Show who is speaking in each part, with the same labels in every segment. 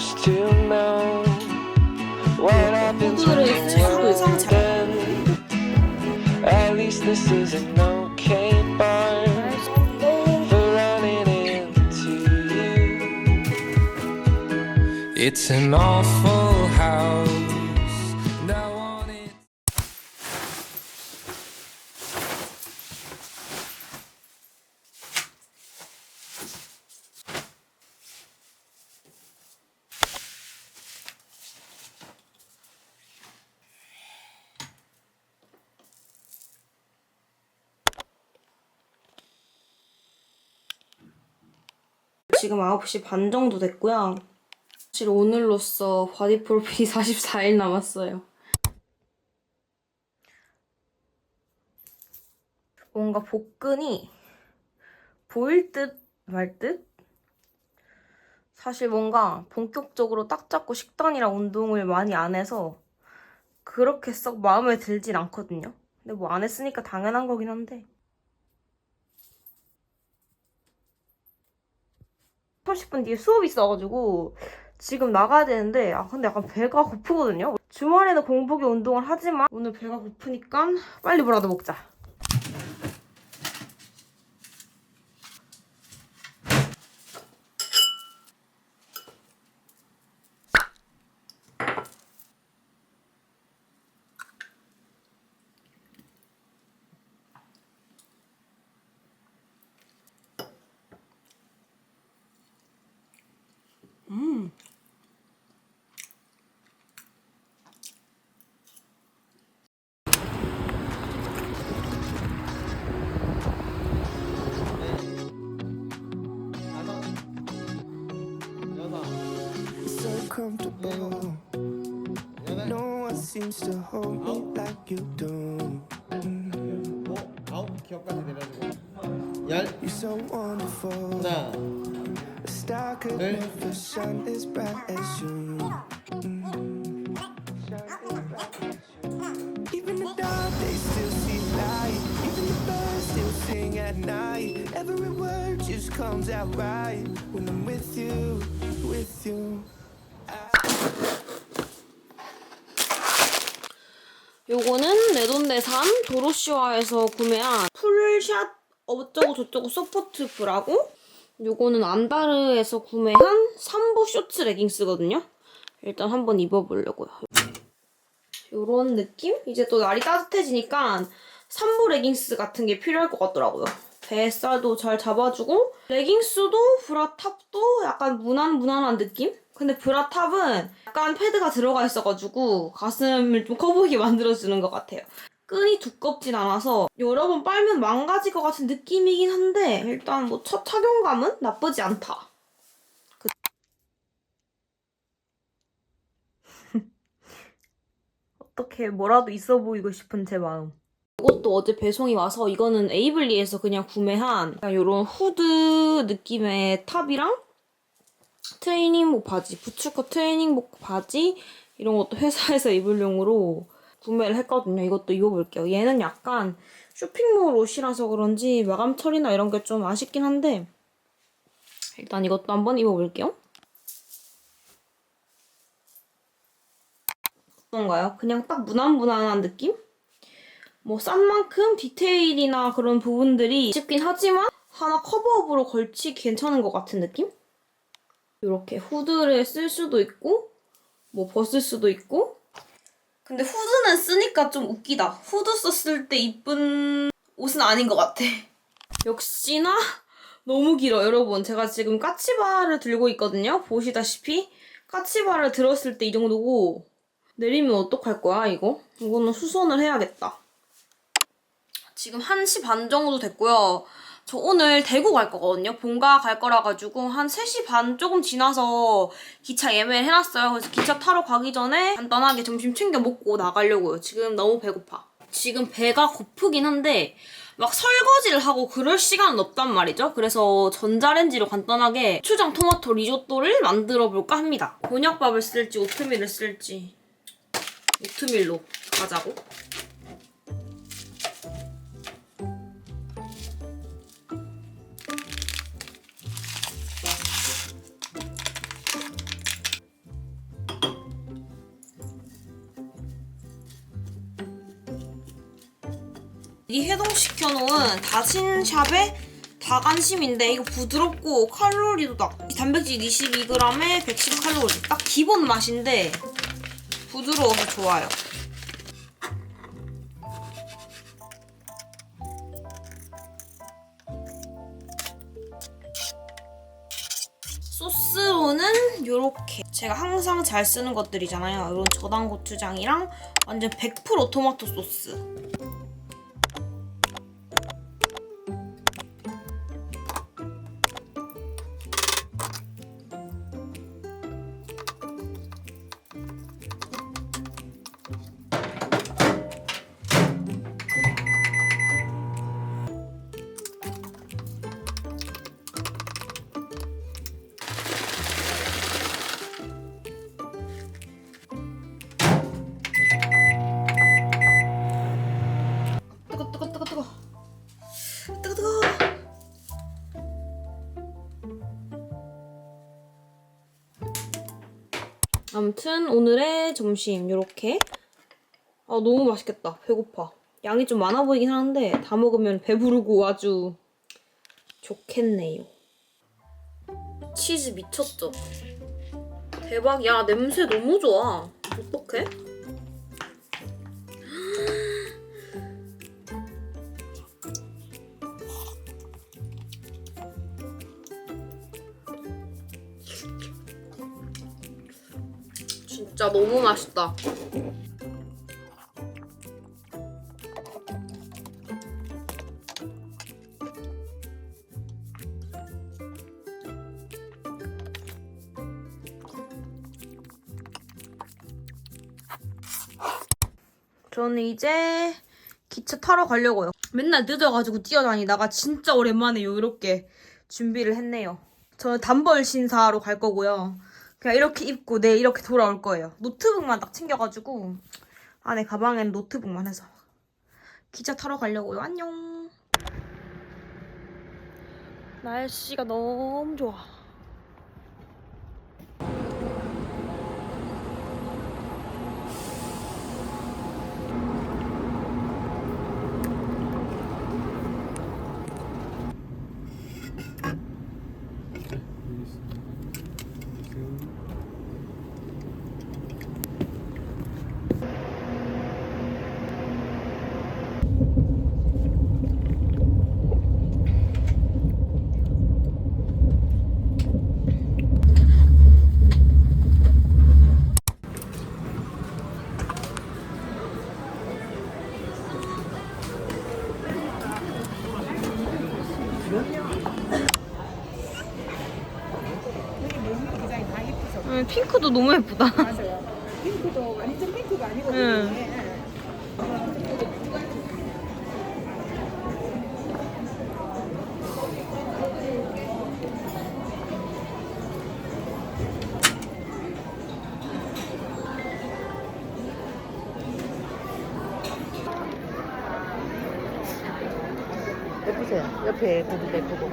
Speaker 1: used to know what happens when
Speaker 2: 오늘의
Speaker 1: you're
Speaker 2: 항상 잘
Speaker 1: then. At least this is an okay bar for running into you. It's an awful
Speaker 2: 지금 9시 반 정도 됐고요. 사실 오늘로써 바디 프로필이 44일 남았어요. 뭔가 복근이 보일 듯 말 듯? 사실 뭔가 본격적으로 딱 잡고 식단이랑 운동을 많이 안 해서 그렇게 썩 마음에 들진 않거든요. 근데 뭐 안 했으니까 당연한 거긴 한데 30분 뒤에 수업이 있어가지고 지금 나가야 되는데 아 근데 약간 배가 고프거든요. 주말에는 공복에 운동을 하지만 오늘 배가 고프니까 빨리 뭐라도 먹자.
Speaker 3: No one seems to hold me like you do.
Speaker 4: 어? 아홉 기억까지 내려주고 열
Speaker 3: You're so wonderful.
Speaker 4: 하나
Speaker 3: A star could
Speaker 4: 네.
Speaker 3: never shine as bright as you. Mm. Even the dark days still see light. Even the birds still sing at night. Every word just comes out right
Speaker 2: 요거는 내돈내산 도로시화에서 구매한 풀샷 어쩌고 저쩌고 서포트 브라고 요거는 안다르에서 구매한 3부 쇼츠 레깅스거든요. 일단 한번 입어보려고요. 요런 느낌? 이제 또 날이 따뜻해지니까 3부 레깅스 같은 게 필요할 것 같더라고요. 뱃살도 잘 잡아주고 레깅스도 브라탑도 약간 무난 무난한 느낌? 근데 브라탑은 약간 패드가 들어가 있어가지고 가슴을 좀 커 보이게 만들어주는 것 같아요. 끈이 두껍진 않아서 여러 번 빨면 망가질 것 같은 느낌이긴 한데 일단 뭐 첫 착용감은 나쁘지 않다. 그- 어떻게 뭐라도 있어 보이고 싶은 제 마음. 이것도 어제 배송이 와서 이거는 에이블리에서 그냥 구매한 이런 후드 느낌의 탑이랑 트레이닝복 바지, 부츠컷 트레이닝복 바지 이런 것도 회사에서 입을용으로 구매를 했거든요. 이것도 입어볼게요. 얘는 약간 쇼핑몰 옷이라서 그런지 마감 처리나 이런 게 좀 아쉽긴 한데 일단 이것도 한번 입어볼게요. 어떤가요? 그냥 딱 무난무난한 느낌? 뭐 싼 만큼 디테일이나 그런 부분들이 쉽긴 하지만 하나 커버업으로 걸치기 괜찮은 것 같은 느낌? 이렇게 후드를 쓸 수도 있고 뭐 벗을 수도 있고. 근데 후드는 쓰니까 좀 웃기다. 후드 썼을 때 이쁜 옷은 아닌 것 같아. 역시나 너무 길어 여러분. 제가 지금 까치바를 들고 있거든요. 보시다시피 까치바를 들었을 때 이 정도고. 내리면 어떡할 거야 이거? 이거는 수선을 해야겠다 지금 1시 반 정도 됐고요. 저 오늘 대구 갈 거거든요. 본가 갈 거라 가지고 한 3시 반 조금 지나서 기차 예매를 해놨어요. 그래서 기차 타러 가기 전에 간단하게 점심 챙겨 먹고 나가려고요. 지금 너무 배고파. 지금 배가 고프긴 한데 막 설거지를 하고 그럴 시간은 없단 말이죠. 그래서 전자레인지로 간단하게 추장 토마토 리조또를 만들어 볼까 합니다. 곤약밥을 쓸지 오트밀을 쓸지 오트밀로 가자고. 이 해동시켜놓은 다신샵의 다간심인데 이거 부드럽고 칼로리도 낮고 단백질 22g에 110칼로리 딱 기본 맛인데 부드러워서 좋아요. 소스로는 요렇게 제가 항상 잘 쓰는 것들이잖아요. 이런 저당 고추장이랑 완전 100% 토마토 소스. 아무튼 오늘의 점심 요렇게. 아 너무 맛있겠다. 배고파. 양이 좀 많아 보이긴 하는데 다 먹으면 배부르고 아주 좋겠네요. 치즈 미쳤죠? 대박. 야 냄새 너무 좋아. 어떡해? 진짜 너무 맛있다. 저는 이제 기차 타러 가려고요. 맨날 늦어가지고 뛰어다니다가 진짜 오랜만에 이렇게 준비를 했네요. 저는 단벌 신사로 갈 거고요. 그냥 이렇게 입고 내일 이렇게 돌아올 거예요. 노트북만 딱 챙겨가지고 안에 가방엔 노트북만 해서 기차 타러 가려고요. 안녕. 날씨가 너무 좋아. 응, 핑크도 너무 예쁘다.
Speaker 5: 맞아요. 핑크도 완전 핑크가 아니거든요.
Speaker 2: 응.
Speaker 5: 예. 예쁘세요. 옆에 고기도 예쁘고.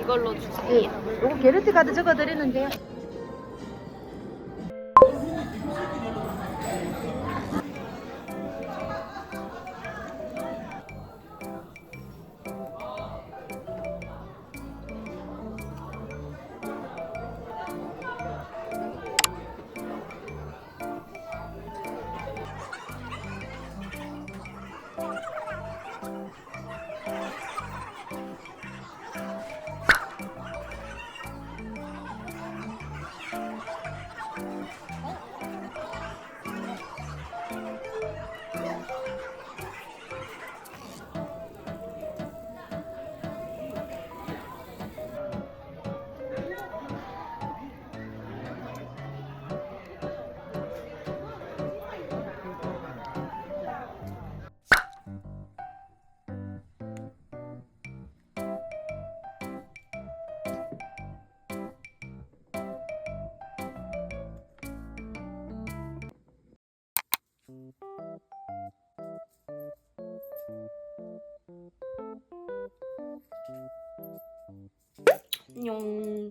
Speaker 2: 이걸로 주세 요.
Speaker 5: 요거 게르트 카드 적어 드리는데요.
Speaker 2: 안녕.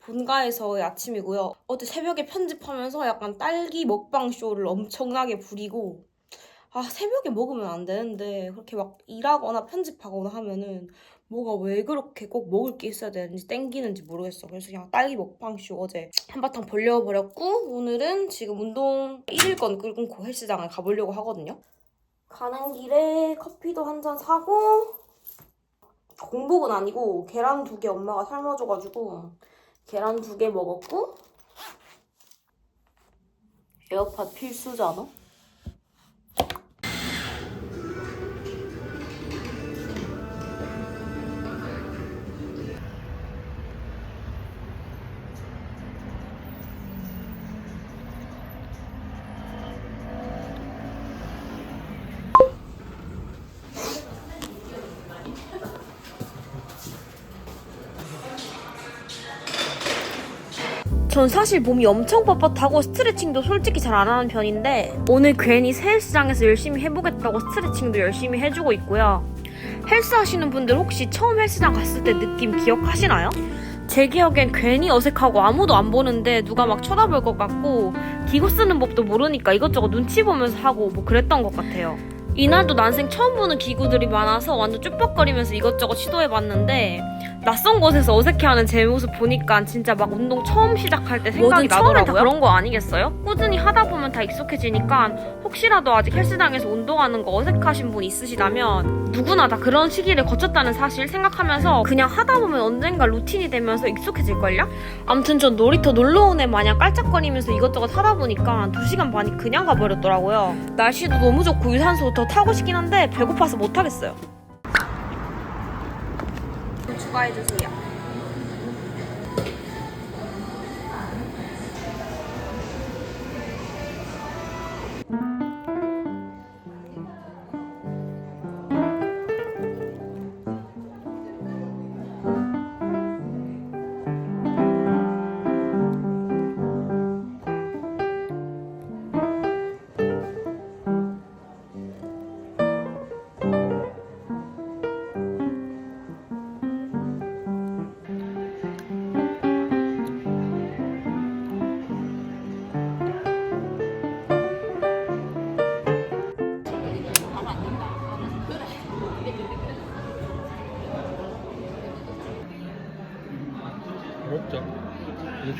Speaker 2: 본가에서의 아침이고요. 어제 새벽에 편집하면서 약간 딸기 먹방 쇼를 엄청나게 부리고 아 새벽에 먹으면 안 되는데 그렇게 막 일하거나 편집하거나 하면은 뭐가 왜 그렇게 꼭 먹을 게 있어야 되는지 땡기는지 모르겠어. 그래서 그냥 딸기 먹방쇼 어제 한바탕 벌려버렸고 오늘은 지금 운동 1일권 끌고 헬스장을 가보려고 하거든요. 가는 길에 커피도 한 잔 사고 공복은 아니고 계란 두 개 엄마가 삶아줘가지고 계란 두 개 먹었고 에어팟 필수잖아. 전 사실 몸이 엄청 뻣뻣하고 스트레칭도 솔직히 잘 안 하는 편인데 오늘 괜히 새 헬스장에서 열심히 해보겠다고 스트레칭도 열심히 해주고 있고요. 헬스 하시는 분들 혹시 처음 헬스장 갔을 때 느낌 기억하시나요? 제 기억엔 괜히 어색하고 아무도 안 보는데 누가 막 쳐다볼 것 같고 기구 쓰는 법도 모르니까 이것저것 눈치 보면서 하고 뭐 그랬던 것 같아요. 이날도 난생 처음 보는 기구들이 많아서 완전 쭈뼛거리면서 이것저것 시도해봤는데 낯선 곳에서 어색해하는 제 모습 보니까 진짜 막 운동 처음 시작할 때 생각이 나더라고요. 다 그런 거 아니겠어요? 꾸준히 하다 보면 다 익숙해지니까 혹시라도 아직 헬스장에서 운동하는 거 어색하신 분 있으시다면 누구나 다 그런 시기를 거쳤다는 사실 생각하면서 그냥 하다 보면 언젠가 루틴이 되면서 익숙해질걸요? 아무튼 전 놀이터 놀러 온 애 마냥 깔짝거리면서 이것저것 하다 보니까 2시간 반이 그냥 가버렸더라고요. 날씨도 너무 좋고 유산소 더 타고 싶긴 한데 배고파서 못하겠어요. 추가해주세요.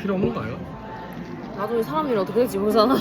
Speaker 4: 필요 없는 거 아니야?
Speaker 2: 나중에 사람 일 어떻게 될지 모르잖아.